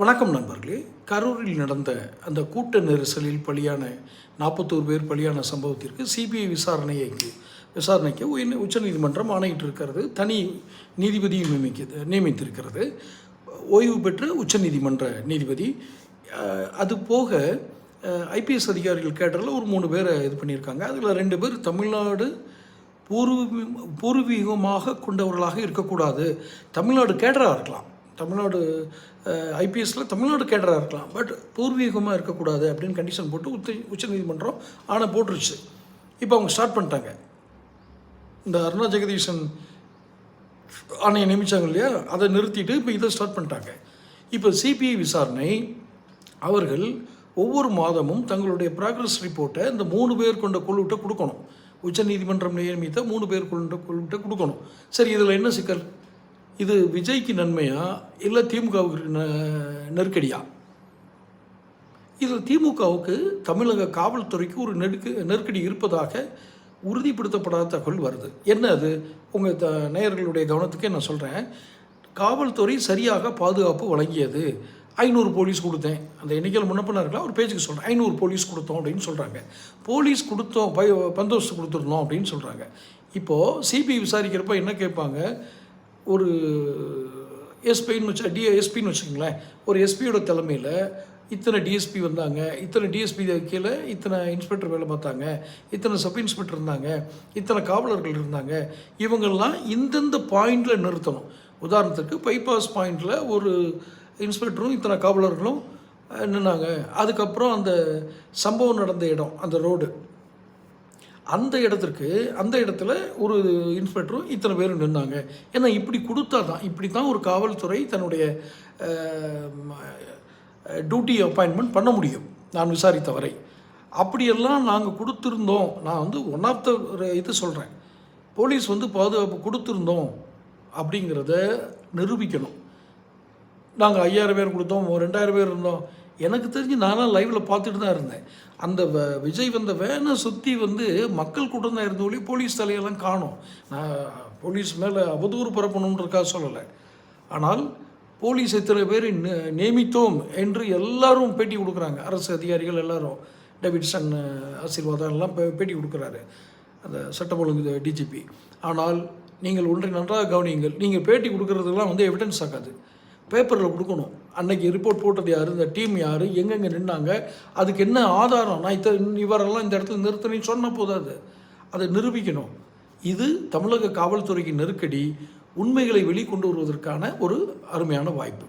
வணக்கம் நண்பர்களே. கரூரில் நடந்த அந்த கூட்ட நெரிசலில் பலியான நாற்பத்தோரு பேர் பலியான சம்பவத்திற்கு சிபிஐ விசாரணைக்கு விசாரணைக்கு உயர் உச்சநீதிமன்றம் ஆணையிட்டு இருக்கிறது தனி நீதிபதியை நியமிக்க நியமித்திருக்கிறது. ஓய்வு பெற்ற உச்சநீதிமன்ற நீதிபதி அது போக ஐபிஎஸ் அதிகாரிகள் கேட்டரில் ஒரு மூணு பேரை இது பண்ணியிருக்காங்க. அதில் ரெண்டு பேர் தமிழ்நாடு பூர்வீ பூர்வீகமாக கொண்டவர்களாக இருக்கக்கூடாது. தமிழ்நாடு கேடராக இருக்கலாம். தமிழ்நாடு ஐபிஎஸ்சில் தமிழ்நாடு கேடராக இருக்கலாம். பட் பூர்வீகமாக இருக்கக்கூடாது அப்படின்னு கண்டிஷன் போட்டு உச்ச உச்சநீதிமன்றம் ஆணை போட்டுருச்சு. இப்போ அவங்க ஸ்டார்ட் பண்ணிட்டாங்க. இந்த அருணா ஜெகதீசன் ஆணையை நியமித்தாங்க இல்லையா? அதை நிறுத்திட்டு இப்போ இதை ஸ்டார்ட் பண்ணிட்டாங்க. இப்போ சிபிஐ விசாரணை அவர்கள் ஒவ்வொரு மாதமும் தங்களுடைய ப்ராக்ரஸ் ரிப்போர்ட்டை இந்த மூணு பேர் கொண்ட குழுவிட்ட கொடுக்கணும். உச்சநீதிமன்றம் நியமித்த மூணு பேர் கொண்ட குழுவிட்ட கொடுக்கணும். சரி இதில் என்ன சிக்கல்? இது விஜய்க்கு நன்மையா? இல்லை திமுகவுக்கு நெருக்கடியா? இதில் திமுகவுக்கு தமிழக காவல்துறைக்கு ஒரு நெருக்க நெருக்கடி இருப்பதாக உறுதிப்படுத்தப்படாத தகவல் வருது. என்ன அது? உங்கள் த நேயர்களுடைய கவனத்துக்கே நான் சொல்கிறேன் காவல்துறை சரியாக பாதுகாப்பு வழங்கியது. ஐநூறு போலீஸ் கொடுத்தேன். அந்த எண்ணிக்கையில் முன்னப்பினா இருக்கலாம். ஒரு பேஜுக்கு சொல்கிறேன் ஐநூறு போலீஸ் கொடுத்தோம் அப்படின்னு சொல்கிறாங்க போலீஸ் கொடுத்தோம் பய பந்தோபஸ்து கொடுத்துருந்தோம் அப்படின்னு சொல்கிறாங்க இப்போது சிபிஐ விசாரிக்கிறப்ப என்ன கேட்பாங்க? ஒரு எஸ்பின்னு வச்சு டி எஸ்பின்னு வச்சுக்கோங்களேன். ஒரு எஸ்பியோட தலைமையில் இத்தனை டிஎஸ்பி வந்தாங்க இத்தனை டிஎஸ்பி கீழே இத்தனை இன்ஸ்பெக்டர் வேலை பார்த்தாங்க இத்தனை சப் இன்ஸ்பெக்டர் இருந்தாங்க இத்தனை காவலர்கள் இருந்தாங்க. இவங்கெல்லாம் இந்தந்த பாயிண்டில் நிறுத்தணும். உதாரணத்துக்கு பைபாஸ் பாயிண்டில் ஒரு இன்ஸ்பெக்டரும் இத்தனை காவலர்களும் நின்னாங்க. அதுக்கப்புறம் அந்த சம்பவம் நடந்த இடம் அந்த ரோடு அந்த இடத்திற்கு அந்த இடத்துல ஒரு இன்ஸ்பெக்டரும் இத்தனை பேரும் நின்னாங்க. ஏன்னா இப்படி கொடுத்தா தான் இப்படி தான் ஒரு காவல்துறை தன்னுடைய டியூட்டி அப்பாயின்மெண்ட் பண்ண முடியும். நான் விசாரித்த வரை அப்படியெல்லாம் நாங்கள் கொடுத்துருந்தோம். நான் வந்து ஒன் ஆஃப் த இது சொல்கிறேன் போலீஸ் வந்து பாதுகாப்பு கொடுத்துருந்தோம் அப்படிங்கிறத நிரூபிக்கணும். நாங்கள் ஐயாயிரம் பேர் கொடுத்தோம் ஒரு ரெண்டாயிரம் பேர் இருந்தோம். எனக்கு தெரிஞ்சு நானும் லைவில் பார்த்துட்டு தான் இருந்தேன். அந்த வ- விஜய் வந்த வேனை சுற்றி வந்து மக்கள் கூட்டம் தான் இருந்த ஒளி போலீஸ் தலையெல்லாம் காணும். நான் போலீஸ் மேலே அவதூறு பரப்பணுன்றக்காக சொல்லலை. ஆனால் போலீஸ் இத்தனை பேர் நியமித்தோம் என்று எல்லாரும் பேட்டி கொடுக்குறாங்க. அரசு அதிகாரிகள் எல்லாரும். டேவிட்சன் ஆசீர்வாதம் எல்லாம் பேட்டி கொடுக்குறாரு. அந்த சட்டம் ஒழுங்கு டிஜிபி ஆனால் நீங்கள் ஒன்றை நன்றாக கவனியுங்கள். நீங்கள் பேட்டி கொடுக்குறதுலாம் வந்து எவிடன்ஸ் ஆகாது. பேப்பரில் கொடுக்கணும். அன்னைக்கு ரிப்போர்ட் போட்டது யார்? இந்த டீம் யார்? எங்கெங்கே நின்னாங்க? அதுக்கு என்ன ஆதாரம்? நான் இத்த இவரெல்லாம் இந்த இடத்துல நிறுத்தினேன்னு சொன்ன போதாது. அதை நிரூபிக்கணும். இது தமிழக காவல்துறைக்கு நெருக்கடி உண்மைகளை வெளிக்கொண்டு வருவதற்கான ஒரு அருமையான வாய்ப்பு.